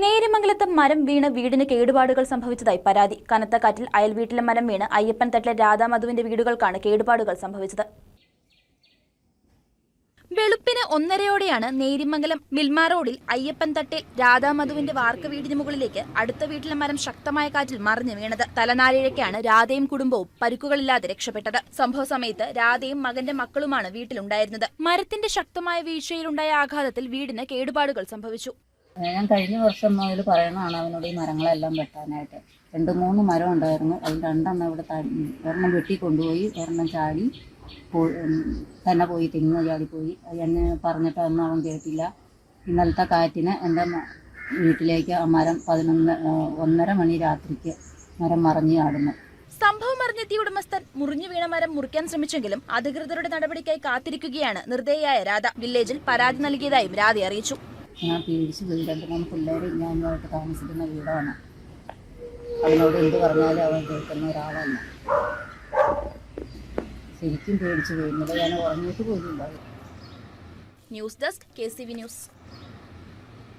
നേര്യമംഗലത്ത് മരം വീണ് വീടിന് കേടുപാടുകൾ സംഭവിച്ചതായി പരാതി. കനത്ത കാറ്റിൽ അയൽവീട്ടിലെ മരം വീണ് അയ്യപ്പൻ തട്ടിലെ രാധാമധുവിന്റെ വീടുകൾക്കാണ് കേടുപാടുകൾ സംഭവിച്ചത്. വെളുപ്പിന് ഒന്നരയോടെയാണ് നേരിമംഗലം മിൽമാ റോഡിൽ അയ്യപ്പൻ തട്ടിൽ രാധാമധുവിന്റെ വാർക്ക വീടിന് മുകളിലേക്ക് അടുത്ത വീട്ടിലെ മരം ശക്തമായ കാറ്റിൽ മറിഞ്ഞു വീണത്. തലനാരിഴയ്ക്കാണ് രാധയും കുടുംബവും പരിക്കുകളില്ലാതെ രക്ഷപ്പെട്ടത്. സംഭവ സമയത്ത് രാധയും മകന്റെ മക്കളുമാണ് വീട്ടിലുണ്ടായിരുന്നത്. മരത്തിന്റെ ശക്തമായ വീഴ്ചയിലുണ്ടായ ആഘാതത്തിൽ വീടിന് കേടുപാടുകൾ സംഭവിച്ചു. ഞാൻ കഴിഞ്ഞ വർഷം മുതൽ പറയണതാണ് അവനോട് ഈ മരങ്ങളെല്ലാം വെട്ടാനായിട്ട്. രണ്ട് മൂന്ന് മരം ഉണ്ടായിരുന്നു. അതിൽ രണ്ടെണ്ണം ഇവിടെ ഒരെണ്ണം വെട്ടി കൊണ്ടുപോയി ഒരെണ്ണം ചാടി തന്നെ പോയി തെങ്ങ് ചാടി പോയി. എന്നെ പറഞ്ഞിട്ട് ഒന്നും അവൻ കേട്ടില്ല. ഇന്നലത്തെ കാറ്റിന് എന്റെ വീട്ടിലേക്ക് ആ മരം പതിനൊന്ന് ഒന്നര മണി രാത്രിക്ക് മരം മറിഞ്ഞ് ചാടുന്നു. സംഭവം അറിഞ്ഞെത്തിയ ഉടമസ്ഥൻ മുറിഞ്ഞു വീണ മരം മുറിക്കാൻ ശ്രമിച്ചെങ്കിലും അധികൃതരുടെ നടപടിക്കായി കാത്തിരിക്കുകയാണ് നിർദ്ദയയായ രാധ. വില്ലേജിൽ പരാതി നൽകിയതായും രാധ അറിയിച്ചു. ഞാൻ പേടിച്ച് പോയി. രണ്ട് മൂന്ന് പിള്ളേർ ഞാനുമായിട്ട് താമസിക്കുന്ന വീടാണ്. അവനോട് എന്ത് പറഞ്ഞാലും അവൻ കേൾക്കുന്ന ഒരാളല്ല. ശരിക്കും പേടിച്ച് പോയി. ഇന്നലെ ഞാൻ ഉറങ്ങിയിട്ട് പോയിട്ടുണ്ടാവും news desk K C V news.